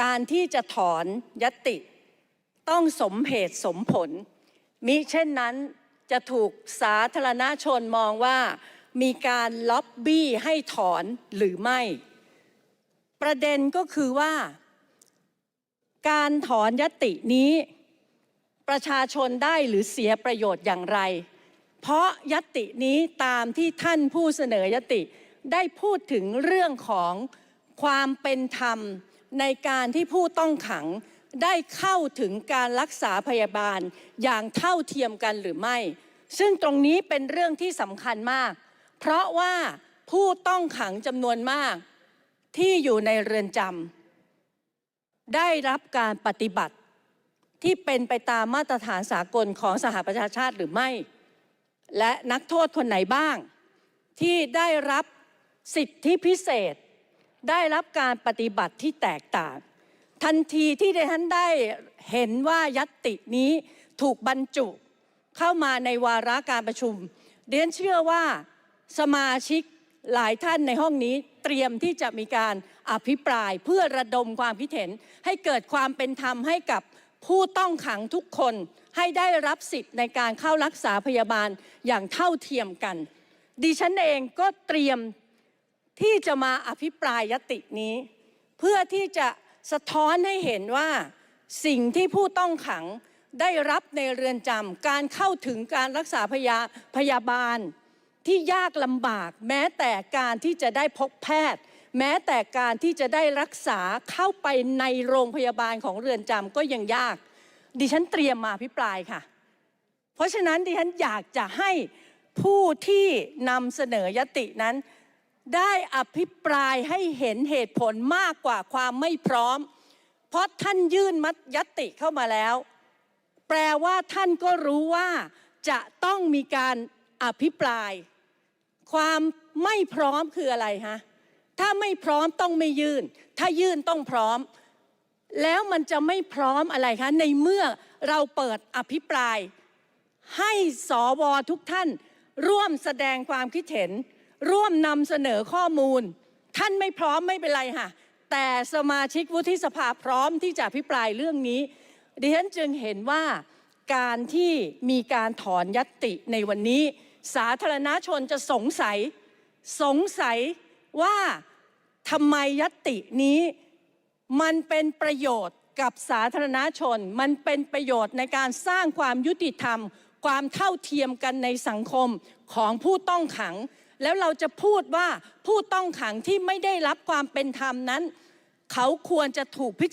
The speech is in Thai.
การที่จะถอนยติ ต้องสมเหตุสมผล มิเช่นนั้นจะถูกสาธารณชนมองว่ามีการล็อบบี้ให้ถอนหรือไม่ ประเด็นก็คือว่า การถอนยตินี้ ประชาชนได้หรือเสียประโยชน์อย่างไร เพราะยตินี้ตามที่ท่านผู้เสนอยติได้พูดถึงเรื่องของความเป็นธรรม ในการที่ผู้ต้องขังได้เข้าถึงการรักษาพยาบาลอย่างเท่าเทียมกันหรือไม่ ซึ่งตรงนี้เป็นเรื่องที่สำคัญมาก เพราะว่าผู้ต้องขังจำนวนมากที่อยู่ในเรือนจำได้รับการปฏิบัติที่เป็นไปตามมาตรฐานสากลของสหประชาชาติหรือไม่ และนักโทษคนไหนบ้าง ที่ได้รับสิทธิพิเศษ ได้รับการปฏิบัติที่แตกต่าง ทันทีที่ดิฉันได้เห็นว่ายัตตินี้ถูกบรรจุเข้ามาในวาระการประชุมเดิฉันเชื่อว่าสมาชิกหลายท่านในห้องนี้เตรียมที่จะมีการอภิปรายเพื่อระดมความคิดเห็น ให้เกิดความเป็นธรรมให้กับผู้ต้องขังทุกคนให้ได้รับสิทธิ์ในการเข้ารักษาพยาบาลอย่างเท่าเทียมกัน ดิฉันเองก็เตรียม ที่จะมาอภิปรายยตินี้ เพื่อที่จะสะท้อนให้เห็นว่า สิ่งที่ผู้ต้องขังได้รับในเรือนจำการเข้าถึงการรักษาพยาพยาบาล ที่ยากลำบาก แม้แต่การที่จะได้พบแพทย์ แม้แต่การที่จะได้รักษาเข้าไปในโรงพยาบาลของเรือนจำก็ยังยาก ดิฉันเตรียมมาอภิปรายค่ะ เพราะฉะนั้นดิฉันอยากจะให้ผู้ที่นำเสนอยตินั้น ได้อภิปรายให้เห็นเหตุผลมากกว่าความไม่พร้อม เพราะท่านยื่นมัดยติเข้ามาแล้ว แปลว่าท่านก็รู้ว่าจะต้องมีการอภิปราย ความไม่พร้อมคืออะไรฮะถ้าไม่พร้อมต้องไม่ยื่น ถ้ายื่นต้องพร้อม แล้วมันจะไม่พร้อมอะไรคะในเมื่อเราเปิดอภิปราย ให้สวทุกท่านร่วมแสดงความคิดเห็น ร่วมนำเสนอข้อมูล ท่านไม่พร้อมไม่เป็นไรค่ะ แต่สมาชิกวุฒิสภาพร้อมที่จะอภิปรายเรื่องนี้ ดิฉันจึงเห็นว่าการที่มีการถอนยัตติในวันนี้ สาธารณชนจะสงสัย สงสัยว่าทำไมยัตตินี้ มันเป็นประโยชน์กับสาธารณชน มันเป็นประโยชน์ในการสร้างความยุติธรรม ความเท่าเทียมกันในสังคมของผู้ต้องขัง แล้วเราจะพูดว่าผู้ต้องขังที่ไม่ได้รับความเป็นธรรมนั้นเขาควรจะถูกพิจ